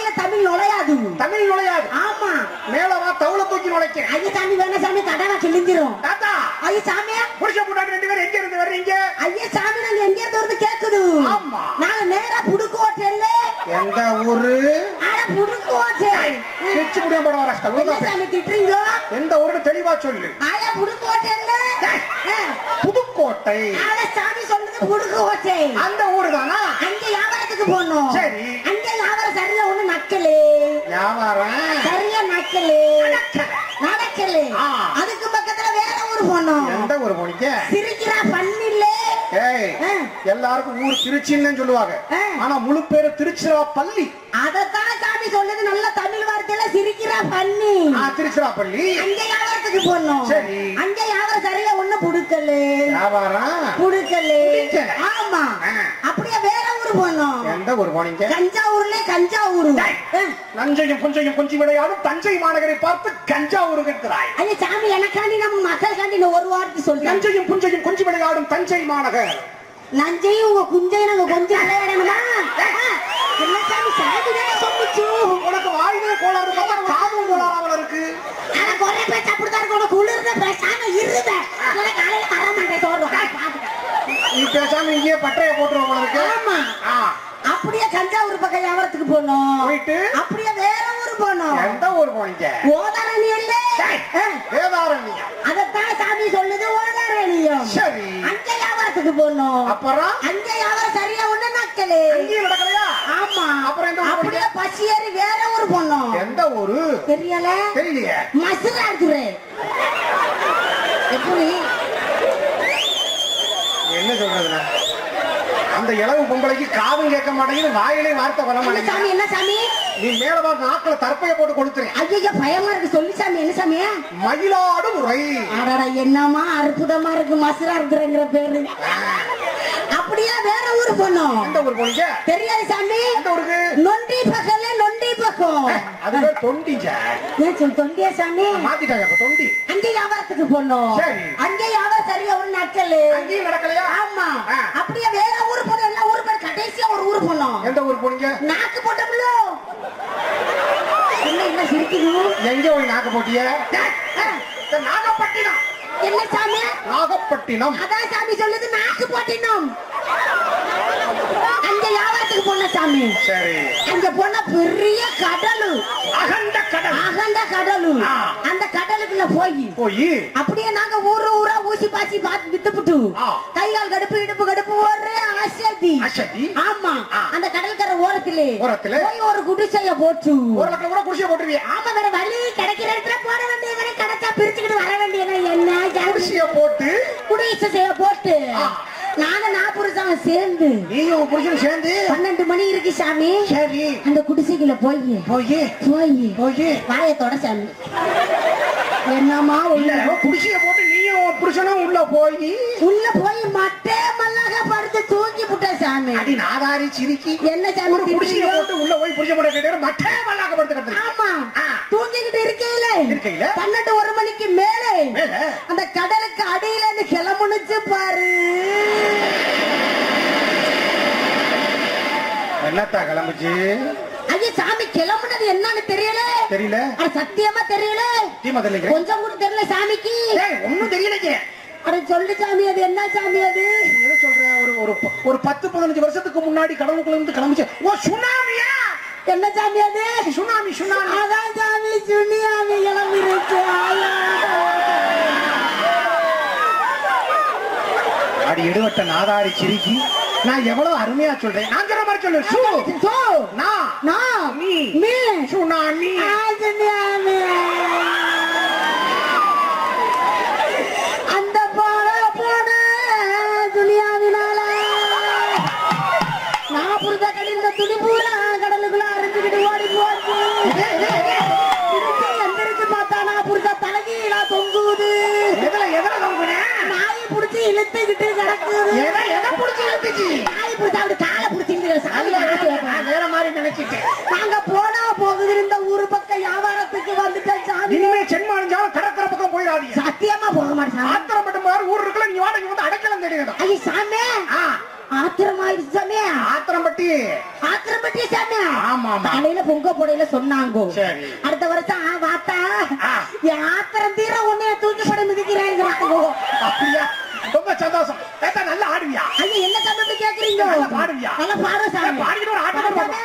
வாயில தமிழ் நுழையாது. தமிழ் நுழையாது. ஆமா. மேல வா தவுள தூக்கி நுழைக்கிறேன். ஐயா சாமி வேணா சாமி கடனா கிழிஞ்சிரும். தாத்தா! ஐயா சாமியா? புருஷன் முன்னாடி ரெண்டு பேரும் எங்க இருந்து வர்றீங்க? ஐயா சாமி நாங்க எங்க இருந்து வருது கேக்குது. ஆமா. நாங்க நேரா புடுக்கு ஹோட்டல்ல எந்த ஊரு? அட புடுக்கு ஹோட்டல் பிச்சு முடியும் படம் வர என்ன சாமி திட்டுறீங்க எந்த ஊருன்னு தெளிவா சொல்லு. ஆயா புடுக்கு ஹோட்டல்ல புதுக்கோட்டை. சாமி சொல்லுது புடுக்கு ஹோட்டல் அந்த ஊரு தானா அங்க வியாபாரத்துக்கு போனோம் சரி. அங்க வியாபாரம் சரியா ஒண்ணு நக்கலு வியாபாரம். சரியா நக்கலு நடக்கலு. அதுக்கு பக்கத்துல வேற ஊர் போனோம். எந்த ஊரு போனீங்க? சிரிக்கிறா பண்ணில்லே. ஏய். எல்லாருக்கும் ஊர் திருச்சின்னு சொல்லுவாங்க. ஆனா முழு பேரு திருச்சிராப்பள்ளி. அதத்தான் சாமி சொல்லுது. நல்ல தமிழ் வார்த்தையில சிரிக்கிறா பண்ணி. ஆ, திருச்சிராப்பள்ளி. அங்க வியாபாரத்துக்கு போனோம். சரி. அங்க வியாபாரம் சரியா ஒண்ணு புடுக்கல. வியாபாரம்? புடுக்கல. ஆமா. அப்படியே வேற போனோம். எந்த ஊர் போனீங்க? தஞ்சாவூர்ல கஞ்சாவூர் டேய். நஞ்சையும் புஞ்சையும் கொஞ்சி விளையாடும் தஞ்சை மாநகரை பார்த்து கஞ்சாவூர் இருக்கிறாய். ஐயா சாமி எனக்காண்டி நம்ம மக்களுக்காண்டி இந்த ஒரு வார்த்தை சொல்றேன். நஞ்சையும் புஞ்சையும் கொஞ்சி விளையாடும் தஞ்சை மாநகர். நஞ்சையும் உங்க குஞ்சையும் நாங்க கொஞ்சம் விளையாடணுமா? சொல்லுச்சு? உனக்கு வாயிலே கோளாறு பார்த்தா காதும் கோளாறாமல் இருக்கு. ஆனா குறை பேச்சு அப்படித்தான் இருக்கும். உனக்கு குளிர்ந்த பேசாம இருந்த இல்லைன்னா காலையில வர மாட்டேன் சொல்றோம் நீ பேசாம இங்கேயே பட்டைய போட்டுருவோம் ஆமா. அப்படியே தஞ்சாவூர் பக்கம் வியாபாரத்துக்கு போனோம் போயிட்டு அப்படியே வேற ஊர் போனோம் எந்த ஊர் போனீங்க? ஓதாரணி இல்ல டேய். வேதாரண்யம். அதத்தான் சாமி சொல்லுது ஓதாரணியம். சரி. அங்க வியாபாரத்துக்கு போனோம் அப்புறம்? அங்க வியாபாரம் சரியா ஒண்ணு நக்கலு அங்கேயும் நடக்கலையா? ஆமா. அப்புறம் எந்த அப்படியே பசி ஏறி வேற ஊர் போனோம். எந்த ஊரு? தெரியல. தெரியலையே. மசுரா இருக்குது எப்படி? என்ன சொல்றதுன்னா? அந்த இளவு பொம்பளைக்கு காதும் கேட்க மாட்டேங்குது வாயிலே வார்த்தை வர என்ன மாட்டேங்குது. என்ன சாமி? நீ மேல வா நாக்குல தற்பைய போட்டு கொடுத்துறேன். ஐயா பயமா இருக்கு. சொல்லி சாமி என்ன சாமி? மயிலாடு உரை. அடடா என்னமா அற்புதமா இருக்கு. மசுரா இருக்குறங்கிற பேரு. அப்படியே வேற ஊர் போனோம்? எந்த ஊர் போனீங்க? தெரியாது சாமி. எந்த ஊருக்கு? நொண்டி பக்கம்ல தொண்டியா சாமி? மாத்திட்டாங்க தொண்டி. அங்க வியாபாரத்துக்கு போனோம். அங்க வியாபாரம் சரியா ஒரு நாட்கள். அங்கேயும் நடக்கலையா? ஆமா. அப்படியே வேற ஊர் போனோம். எல்லா ஊர் கடைசியா ஒரு ஊர் போனோம். எந்த ஊர் போனீங்க? நாக்கு போட்டோம்ல. என்ன என்ன சிரிக்குது எங்க போய் நாக்க போட்டிய? நாகப்பட்டினம். என்ன சாமி? நாகப்பட்டினம். அதான் சாமி சொல்லுது நாக்கு போட்டினோம். அங்க வியாபாரத்துக்கு போன சாமி. சரி. அங்க போன பெரிய கடலு. அகண்ட கடல். அகண்ட கடலு. அந்த கடலுக்குள்ள போய். போய். அப்படியே நாங்க ஊரு ஊரா ஊசி பாசி பார்த்து வித்துப்புட்டு. கை கால் கடுப்பு இடுப்பு கடுப்பு ஒரே அசதி. அசதி? ஆமா. அந்த கடற்கரை ஓரத்திலே ஓரத்திலே? போய் ஒரு குடிசைய போட்டு. ஒரு லட்சம் கூட குடிசை போட்டுருவியா. ஆமா வேற வழி கிடைக்கிற இடத்துல போட வேண்டியவனை கிடைச்சா பிரிச்சுக்கிட்டு வர வேண்டியவன் என்ன குடிசைய போட்டு. குடிசைய போட்டு. ஆ. நாங்க நாற்பது சேர்ந்து. உன் புருஷனும் சேர்ந்து? பன்னெண்டு மணி இருக்கு சாமி. சரி. அந்த குடிசைக்குள்ள போய். போய். போய். போய். வாயத்தோட சாமி. என்னமா உள்ள? குடிசைய போட்டு நீயும் புருஷனும் உள்ள போய். உள்ள போய் மட்டே புட்ட சாமி. அடி நாதாரி சிரிக்கி. என்ன சாமி? போட்டு உள்ள போய் புருஷன் போட கேட்டு மட்டே மல்லாக்க படுத்து ஆமா. தூங்கிக்கிட்டு இருக்கையில. இருக்கையில? பன்னெண்டு ஒரு மணிக்கு மேலே. அந்த கடலுக்கு அடியில கிளம்புனுச்சு பாரு. என்னத்தா கிளம்புச்சு? ஐயா சாமி கிளம்புனது என்னன்னு தெரியல. தெரியல? சத்தியமா தெரியல. தெரியல கொஞ்சம் கூட தெரியல சாமிக்கு. ஒண்ணும் தெரியலைங்க அட சொல்லு சாமி அது என்ன சாமி அது? ஒரு ஒரு பத்து பதினஞ்சு வருஷத்துக்கு முன்னாடி கடவுளுக்குள்ள இருந்து கிளம்பிச்சு ஓ சுனாமியா? என்ன சாமி அது? Tsunami tsunami. அதான் சாமி சுனியாமி கிளம்பிருச்சு. அடி எடுவட்ட நாதாரி சிரிக்கி நான் எவ்வளவு அருமையா சொல்றேன். நான் சொல்ற மாதிரி சொல்லு. சு சோ, நான் நான், நீ மீ, சுனாமி. ஆ, இழுத்துக்கிட்டு கிடக்குது. எதை எதை புடிச்சு இழுத்துச்சு காலை பிடிச்சா அப்படி காலை சாமி. வேற மாதிரி நினைச்சிட்டேன். நாங்க போனா போகுது இந்த ஊரு பக்கம் வியாபாரத்துக்கு வந்துட்டோம் சாமி. இனிமே சென்மானிஞ்சாலும் கடற்கரை பக்கம் போயிடாதீங்க. சத்தியமா போக மாட்டேன் சாமி. ஆத்திரப்பட்ட மாதிரி ஊர் இருக்குல்ல நீ வாடகை வந்து அடைக்கலம் தேடிடும் ஐயோ சாமி. ஆ. ஆத்திரமாயிருச்சு சாமி. ஆத்திரம்பட்டி ஆத்திரப்பட்டி சாமி. ஆமா காலையில பொங்க போடையில சொன்னாங்க. அடுத்த வருஷம் வாத்தா. ஆத்திரம் தீர உன்னைய தூக்கி போட மிதிக்கிறாங்க அப்படியா? ரொம்ப சந்தோஷம். ஏத்தா நல்லா ஆடுவியா? ஐயா என்ன இப்படி கேக்குறீங்க? நல்லா பாடுவியா? நல்லா பாடு சாமி. பாடிட்டு ஒரு ஆட்டம் பாடு.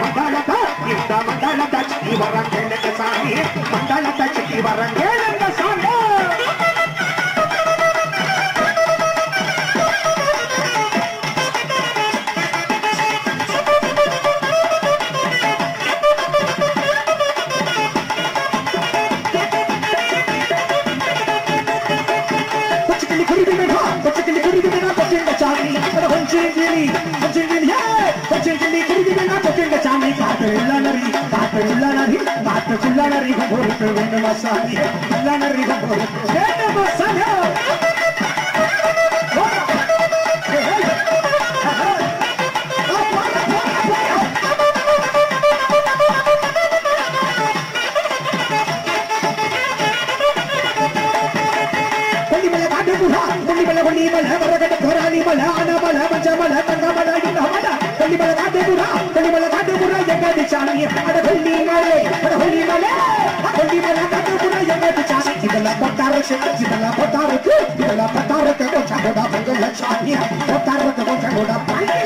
మండల ఇంత మండల దచ్చి వరంగెలక సామి మండల దచ్చి వరంగెలక సామి Jimmy. காத்து உள்ள நரி பொறுத்து வேண்டுமா சாமி உள்ள நரி பொறுத்து வேண்டுமா சாமி கொல்லிமல காட்டுப்புறா கொல்லிமல கொல்லிமல வரகட போராளி மல ஆனமல மஞ்சமல தங்கமல இன்னமல கொல்லிமல காட்டுப்புறா கொல்லிமல காட்டுப்புறா எங்கடி சாமி அட கொல்லிமலை அட கொல்லிமலை கொல்லிமல காட்டுப்புறா எங்கடி சாமி இதெல்லாம் பட்டாரக்கு இதெல்லாம் பட்டாரக்கு இதெல்லாம் பட்டாரக்கு கொஞ்சம் கூட பொங்கல் சாமி பட்டாரக்கு கொஞ்சம் கூட பொங்கல்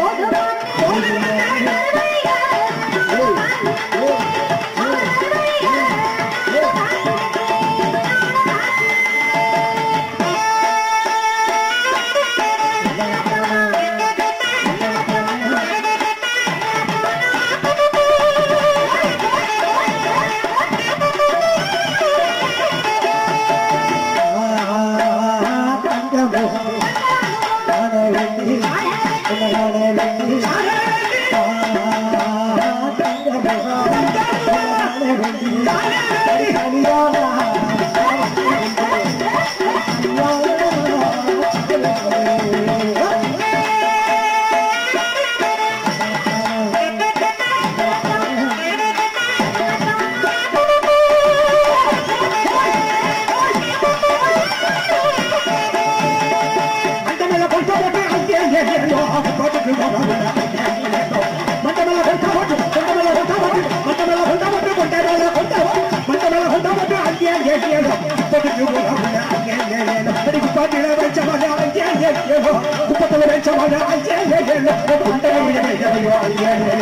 Yeah, yeah, yeah.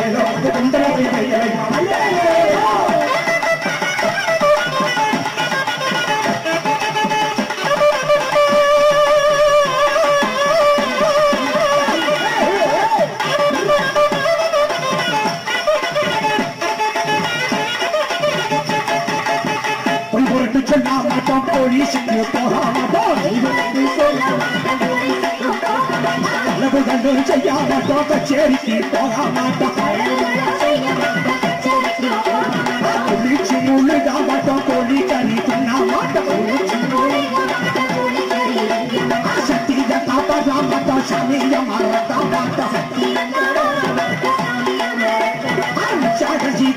அளவு கண்டு செய்ய மாட்டோம் கச்சேரிக்கு போக மாட்டோம் குளிச்சு முழுக மாட்டோம் கோழி கறி தின்ன மாட்டோம் சக்திய காப்பாற்ற மாட்டோம் சமய மறக்க மாட்டோம் சாகஜி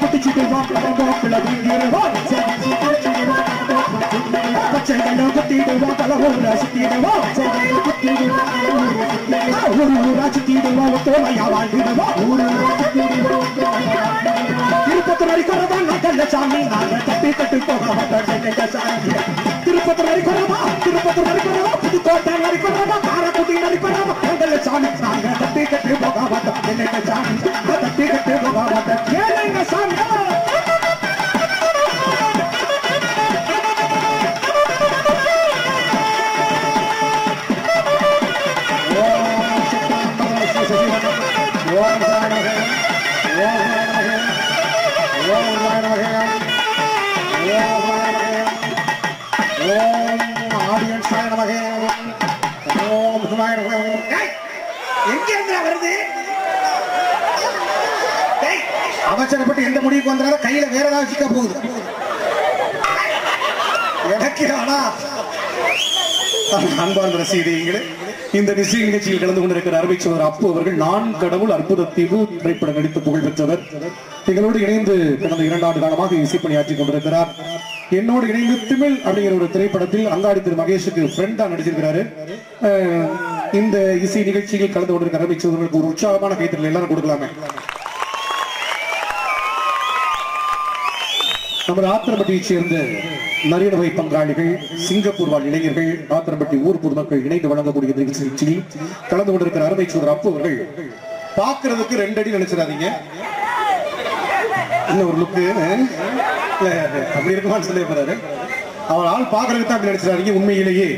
குட்டிச்சுடுவோம் கோக்குல வீங்கிடுவோம் பச்சைகளை குத்திடுவோம் தலைவூர சுத்திடுவோம் ஊரு ஊரா சுத்திடுவோம் தோமையா வாழ்ந்திடுவோம் திருப்பத்தூர் வரைக்கும் நல்ல சாமி நாங்க தப்பி கட்டு போக சாமி திருப்பத்தூர் வரைக்கும் திருப்பத்தூர் வரைக்கும் புதுக்கோட்டை வரைக்கும் காரக்குடி வரைக்கும் நல்ல சாமி நாங்க தப்பி கட்டு போக மாட்டோம் சாமி தப்பி கட்டு போக எங்க வருது? அவசரப்பட்டு எந்த முடிவுக்கு வந்தாலும் கையில வேற ஏதாவது சிக்க போகுது. எனக்கு ஆனா அன்பார்ந்த ரசிகர்களே இந்த நிச்சய நிகழ்ச்சியில் கலந்து கொண்டிருக்கிற அருமை அப்பு அவர்கள் நான் கடவுள் அற்புத தீவு திரைப்படம் நடித்து புகழ் பெற்றவர் எங்களோடு இணைந்து கடந்த இரண்டு ஆண்டு காலமாக இசைப்பணியாற்றிக் கொண்டிருக்கிறார். என்னோடு இணைந்து திமிழ் அப்படிங்கிற ஒரு திரைப்படத்தில் அங்காடி திரு மகேஷுக்கு ஃப்ரெண்டா நடிச்சிருக்கிறாரு. இந்த இசை நிகழ்ச்சியில் கலந்து கொண்டிருக்கிற ஆரம்பிச்சவர்களுக்கு ஒரு உற்சாகமான கைத்தறல் எல்லாரும் கொடுக்கலாமே. நமது ஆத்திரப்பட்டியைச் சேர்ந்த நரியன வகை பங்காளிகள் சிங்கப்பூர் வாழ் இளைஞர்கள் ஆத்திரப்பட்டி ஊர் பொதுமக்கள் இணைந்து வழங்கக்கூடிய நிகழ்ச்சியில் கலந்து கொண்டிருக்கிற அருமை சோதர் அப்பு அவர்கள் பார்க்கிறதுக்கு ரெண்டு அடி நினைச்சிடாதீங்க. இன்னும் ஒரு லுக்கு அப்படி இருக்குமான்னு சொல்லி போறாரு அவர் ஆள் பார்க்கறதுக்கு தான் அப்படி நினைச்சிடாதீங்க உண்மையிலேயே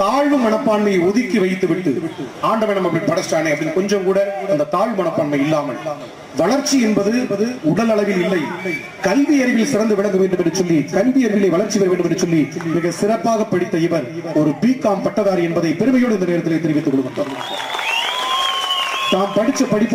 தாழ்வு மனப்பான்மையை ஒதுக்கி வைத்து விட்டு ஆண்டவன் அப்படி படைச்சிட்டானே அப்படின்னு கொஞ்சம் கூட அந்த தாழ்வு மனப்பான்மை இல்லாமல் வளர்ச்சி என்பது உடல் அளவில் இல்லை. கல்வி அறிவில் சிறந்து விளங்க வேண்டும் என்று சொல்லி கல்வி அறிவிலே வளர்ச்சி பெற வேண்டும் என்று சொல்லி மிக சிறப்பாக படித்த இவர் ஒரு பி காம் பட்டதாரி என்பதை பெருமையோடு இந்த நேரத்தில் தெரிவித்துக் கொள்கின்றோம் தாம் படித்த படிப்பு